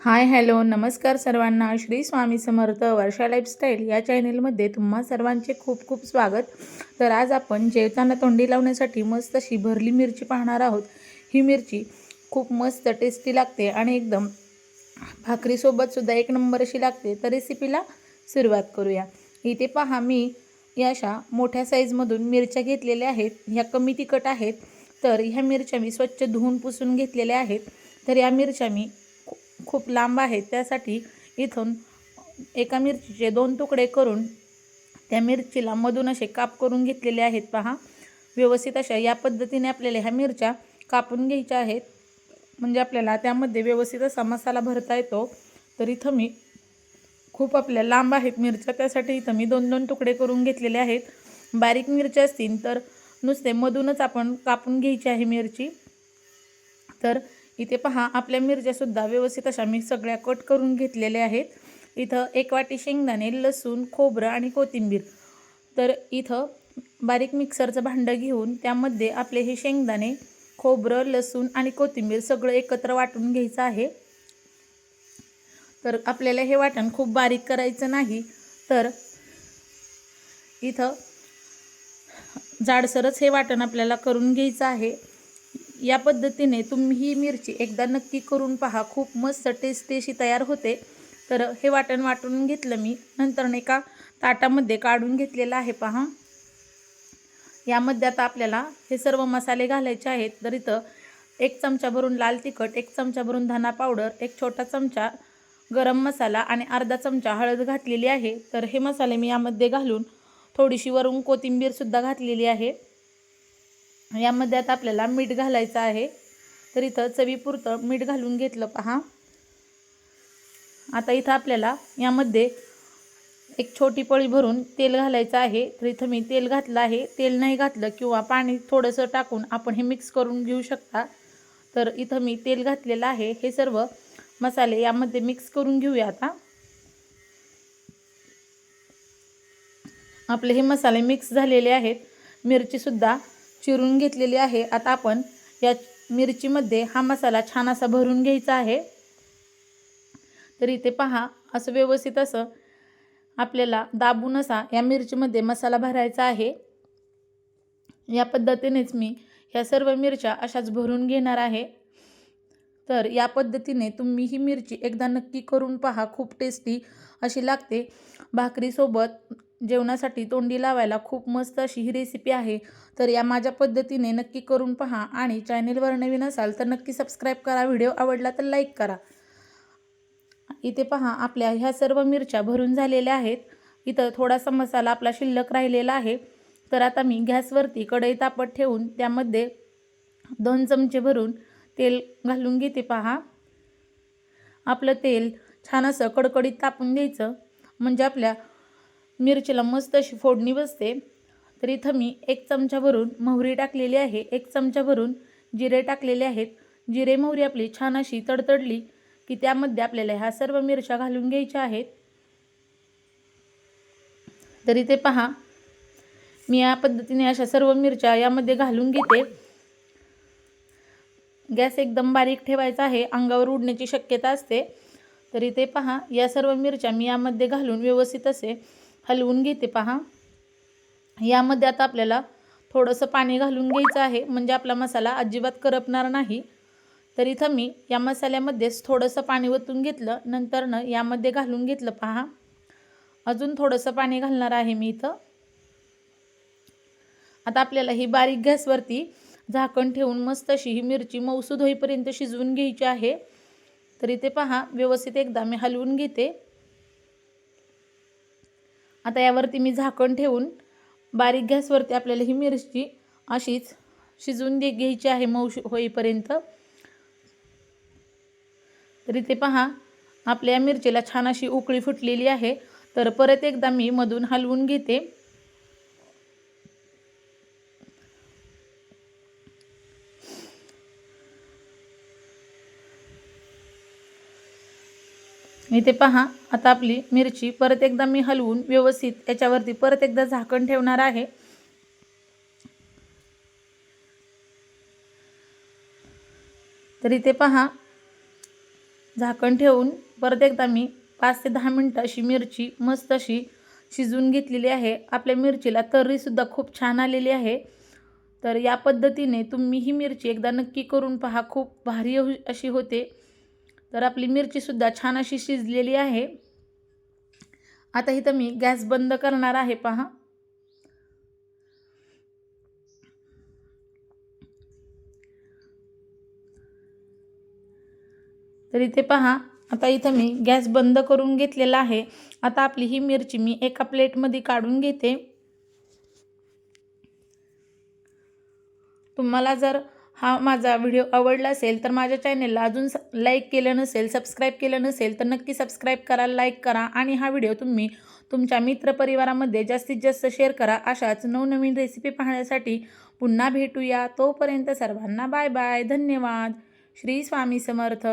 Hi hello नमस्कार सर्वांना. श्री स्वामी समर्थ वर्षा lifestyle या चॅनेलमध्ये तुम्हा सर्वांचे खूप खूप स्वागत. तर आज आपण जेवताना तोंडी लावण्यासाठी मस्त अशी भरली मिरची पाहणार आहोत. ही मिरची खूप मस्त टेस्टी लागते आणि एकदम भाकरीसोबतसुद्धा एक नंबर अशी लागते. तर रेसिपीला सुरुवात करूया. इथे पहा मी या अशा मोठ्या साईजमधून मिरच्या घेतलेल्या आहेत. ह्या कमी तिखट आहेत. तर ह्या मिरच्या मी स्वच्छ धुवून पुसून घेतलेल्या आहेत. तर या मिरच्या मी खूप लांब आहे. त्यासाठी इथून एका मिरचीचे दोन तुकडे करून त्या मिरचीला मधून असे काप करून घेतलेले आहेत. पहा व्यवस्थित अशा या पद्धतीने आपल्याला ह्या मिरच्या कापून घ्यायच्या आहेत. म्हणजे आपल्याला त्यामध्ये व्यवस्थित असा मसाला भरता येतो. तर इथं मी खूप आपल्या लांब आहेत मिरच्या. त्यासाठी इथं मी दोन दोन तुकडे करून घेतलेले आहेत. बारीक मिरच्या असतील तर नुसते मधूनच आपण कापून घ्यायची आहे मिरची. तर इथे पहा आपल्या मिरच्यासुद्धा व्यवस्थित अशा मी सगळ्या कट करून घेतलेल्या आहेत. इथं एक वाटी शेंगदाणे लसूण खोबरं आणि कोथिंबीर. तर इथं बारीक मिक्सरचं भांडं घेऊन त्यामध्ये आपले हे शेंगदाणे खोबरं लसूण आणि कोथिंबीर सगळं एकत्र वाटून घ्यायचं आहे. तर आपल्याला हे वाटण खूप बारीक करायचं नाही. तर इथं जाडसरच हे वाटण आपल्याला करून घ्यायचं आहे. या पद्धतीने तुम्ही ही मिरची एकदा नक्की करून पहा. खूप मस्त टेस्ट अशी तयार होते. तर हे वाटण वाटून घेतलं मी. नंतर एका ताटामध्ये काढून घेतलेलं आहे पहा. यामध्ये आता आपल्याला हे सर्व मसाले घालायचे आहेत. तर इथं एक चमचा भरून लाल तिखट एक चमचा भरून धना पावडर एक छोटा चमचा गरम मसाला आणि अर्धा चमचा हळद घातलेली आहे. तर हे मसाले मी यामध्ये घालून थोडीशी वरून कोथिंबीरसुद्धा घातलेली आहे. यामध्ये आता आपल्याला मीठ घालायचं आहे. तर इथं चवीपुरतं मीठ घालून घेतलं पहा. आता इथं आपल्याला यामध्ये एक छोटी पळी भरून तेल घालायचं आहे. तर इथं मी तेल घातलं आहे. तेल नाही घातलं किंवा पाणी थोडंसं टाकून आपण हे मिक्स करून घेऊ शकता. तर इथं मी तेल घातलेलं आहे. हे सर्व मसाले यामध्ये मिक्स करून घेऊया आता. आपले हे मसाले मिक्स झालेले आहेत. मिरचीसुद्धा चिरून घेतलेली आहे. आता आपण या मिरचीमध्ये हा मसाला छान असा भरून घ्यायचा आहे. तर इथे पहा असं व्यवस्थित असं आपल्याला दाबून असा या मिरचीमध्ये मसाला भरायचा आहे. या पद्धतीनेच मी ह्या सर्व मिरच्या अशाच भरून घेणार आहे. तर या पद्धतीने तुम्ही ही मिरची एकदा नक्की करून पहा खूप टेस्टी अशी लागते. भाकरीसोबत जेवणासाठी तोंडी लावायला खूप मस्त अशी ही रेसिपी आहे. तर या माझ्या पद्धतीने नक्की करून पहा आणि चॅनेलवर नवीन असाल तर नक्की सबस्क्राईब करा. व्हिडिओ आवडला तर लाईक करा. इथे पहा आपल्या ह्या सर्व मिरच्या भरून झालेल्या आहेत. इथं थोडासा मसाला आपला शिल्लक राहिलेला आहे. तर आता मी गॅसवरती कढई तापत ठेवून त्यामध्ये दोन चमचे भरून तेल घालून घेते पहा. आपलं तेल छान असं कडकडीत तापून द्यायचं म्हणजे आपल्या मिरचीला मस्त अशी फोडणी बसते. तर इथं मी एक चमचा भरून मोहरी टाकलेली आहे. एक चमचा भरून जिरे टाकलेले आहेत. जिरे मोहरी आपली छान अशी तडतडली की त्यामध्ये आपल्याला ह्या सर्व मिरच्या घालून घ्यायच्या आहेत. तर इथे पहा मी या पद्धतीने अशा सर्व मिरच्या यामध्ये घालून घेते. गॅस एकदम बारीक ठेवायचा आहे. अंगावर उडण्याची शक्यता असते. तर इथे पहा या सर्व मिरच्या मी यामध्ये घालून व्यवस्थित असे हलवून घेते पहा. यामध्ये आता आपल्याला थोडंसं पाणी घालून घ्यायचं आहे. म्हणजे आपला मसाला अजिबात करपणार नाही. तर इथं मी या मसाल्यामध्येच थोडंसं पाणी ओतून घेतलं. नंतरनं यामध्ये घालून घेतलं पहा. अजून थोडंसं पाणी घालणार आहे मी इथं. आता आपल्याला ही बारीक गॅसवरती झाकण ठेवून मस्त अशी ही मिरची मौसूद होईपर्यंत शिजवून घ्यायची आहे. तर इथे पहा व्यवस्थित एकदा मी हलवून घेते. आता यावरती मी झाकण ठेवून बारीक गॅसवरती आपल्याला ही मिरची अशीच शिजवून दे घ्यायची आहे मऊ होईपर्यंत. तर इथे पहा आपल्या या मिरचीला छान अशी उकळी फुटलेली आहे. तर परत एकदा मी मधून हलवून घेते. मी ते पहा. आता आपली मिरची परत एकदा मी हलवून व्यवस्थित याच्यावरती परत एकदा झाकण ठेवणार आहे. तर इथे पहा. झाकण ठेवून परत एकदा मी पाच ते दहा मिनटं अशी मिरची मस्त अशी शिजवून घेतलेली आहे. आपल्या मिरचीला तर्रीसुद्धा खूप छान आलेली आहे. तर या पद्धतीने तुम्ही ही मिरची एकदा नक्की करून पहा. खूप भारी अशी होते. तर आपली मिरचीसुद्धा छान अशी शिजलेली आहे. आता इथं मी गॅस बंद करणार आहे पहा. तर इथे पहा आता इथं मी गॅस बंद करून घेतलेला आहे. आता आपली ही मिरची मी एका प्लेटमध्ये काढून घेते. तुम्हाला जर हा माझा व्हिडिओ आवडला असेल तर माझ्या चॅनेलला अजून लाईक केलं नसेल सबस्क्राईब केलं नसेल तर नक्की सबस्क्राईब करा लाईक करा आणि हा व्हिडिओ तुम्ही तुमच्या मित्रपरिवारामध्ये जास्तीत जास्त शेअर करा. अशाच नवनवीन रेसिपी पाहण्यासाठी पुन्हा भेटूया. तोपर्यंत सर्वांना बाय बाय धन्यवाद. श्री स्वामी समर्थ.